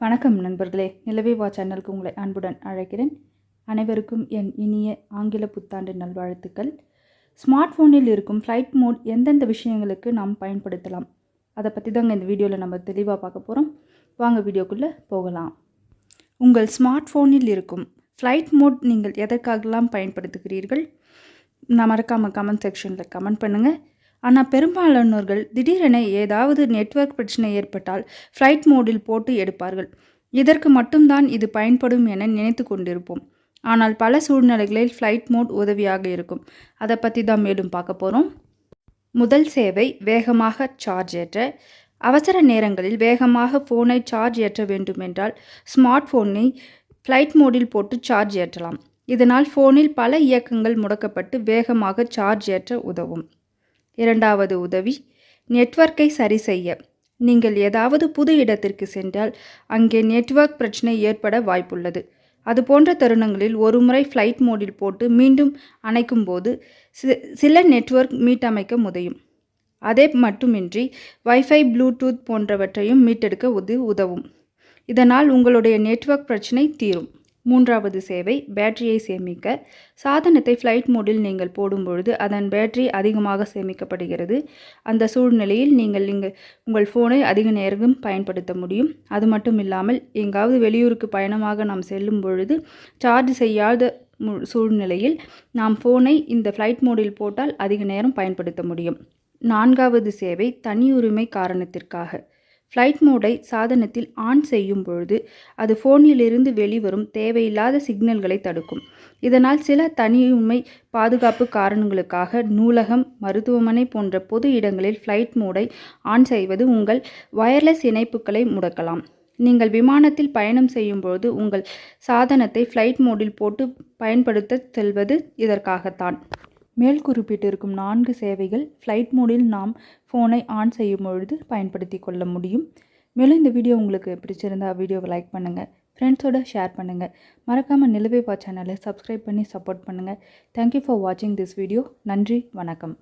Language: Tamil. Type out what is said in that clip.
வணக்கம் நண்பர்களே. நிலவே வா சேனலுக்கு உங்களை அன்புடன் அழைக்கிறேன். அனைவருக்கும் என் இனிய ஆங்கில புத்தாண்டு நல்வாழ்த்துக்கள். ஸ்மார்ட் ஃபோனில் இருக்கும் ஃப்ளைட் மோட் எந்தெந்த விஷயங்களுக்கு நாம் பயன்படுத்தலாம்? அதை பற்றி தாங்க இந்த வீடியோவில் நம்ம தெளிவாக பார்க்க போகிறோம் வாங்க வீடியோக்குள்ளே போகலாம். உங்கள் ஸ்மார்ட் ஃபோனில் இருக்கும் ஃப்ளைட் மோட் நீங்கள் எதற்காகலாம் பயன்படுத்துகிறீர்கள்? நான் மறக்காமல் கமெண்ட் செக்ஷனில் கமெண்ட் பண்ணுங்கள் ஆனால் பெரும்பாலானோர்கள் திடீரென ஏதாவது நெட்வொர்க் பிரச்சனை ஏற்பட்டால் ஃப்ளைட் மோடில் போட்டு எடுப்பார்கள். இதற்கு மட்டும்தான் இது பயன்படும் என நினைத்து கொண்டிருப்போம். ஆனால் பல சூழ்நிலைகளில் ஃப்ளைட் மோட் உதவியாக இருக்கும். அதை பற்றி தான் மேலும் பார்க்க போகிறோம் முதல் சேவை வேகமாக சார்ஜ் ஏற்ற அவசர நேரங்களில் வேகமாக ஃபோனை சார்ஜ் ஏற்ற வேண்டுமென்றால் ஸ்மார்ட் ஃபோனை ஃப்ளைட் மோடில் போட்டு சார்ஜ் ஏற்றலாம். இதனால் ஃபோனில் பல இயக்கங்கள் முடக்கப்பட்டு வேகமாக சார்ஜ் ஏற்ற உதவும். இரண்டாவது உதவி நெட்வொர்க்கை சரி செய்ய. நீங்கள் ஏதாவது புது இடத்திற்கு சென்றால் அங்கே நெட்வொர்க் பிரச்சனை ஏற்பட வாய்ப்புள்ளது. அது போன்ற தருணங்களில் ஒரு முறை ஃப்ளைட் மோடில் போட்டு மீண்டும் அணைக்கும் போது சில நெட்வொர்க் மீட்டமைக்க முடியும் அதே மட்டுமின்றி வைஃபை ப்ளூடூத் போன்றவற்றையும் மீட்டெடுக்க உது உதவும். இதனால் உங்களுடைய நெட்வொர்க் பிரச்சனை தீரும். மூன்றாவது சேவை பேட்டரியை சேமிக்க. சாதனத்தை ஃப்ளைட் மோடில் நீங்கள் போடும்பொழுது அதன் பேட்டரி அதிகமாக சேமிக்கப்படுகிறது. அந்த சூழ்நிலையில் நீங்கள் இங்கு உங்கள் ஃபோனை அதிக நேரம் பயன்படுத்த முடியும். அது மட்டும் இல்லாமல் எங்காவது வெளியூருக்கு பயணமாக நாம் செல்லும் பொழுது சார்ஜ் செய்யாத சூழ்நிலையில் நாம் ஃபோனை இந்த ஃப்ளைட் மோடில் போட்டால் அதிக நேரம் பயன்படுத்த முடியும். நான்காவது சேவை தனியுரிமை காரணத்திற்காக. ஃப்ளைட் மோடை சாதனத்தில் ஆன் செய்யும் பொழுது அது ஃபோனிலிருந்து வெளிவரும் தேவையில்லாத சிக்னல்களை தடுக்கும். இதனால் சில தனியுரிமை பாதுகாப்பு காரணங்களுக்காக நூலகம் மருத்துவமனை போன்ற பொது இடங்களில் ஃப்ளைட் மோடை ஆன் செய்வது உங்கள் வயர்லெஸ் இணைப்புகளை முடக்கலாம். நீங்கள் விமானத்தில் பயணம் செய்யும்பொழுது உங்கள் சாதனத்தை ஃப்ளைட் மோடில் போட்டு பயன்படுத்த செல்வது இதற்காகத்தான். மேல் குறிப்பிட்டிருக்கும் நான்கு சேவைகள் ஃப்ளைட் மோடில் நாம் ஃபோனை ஆன் செய்யும் பொழுது பயன்படுத்தி கொள்ள முடியும். மேலும் இந்த வீடியோ உங்களுக்கு பிடிச்சிருந்தா வீடியோவை லைக் பண்ணுங்கள் ஃப்ரெண்ட்ஸோட ஷேர் பண்ணுங்கள் மறக்காமல் நிலவே பா சேனலை சப்ஸ்கிரைப் பண்ணி சப்போர்ட் பண்ணுங்கள் தேங்க்யூ ஃபார் வாட்சிங் திஸ் வீடியோ நன்றி வணக்கம்.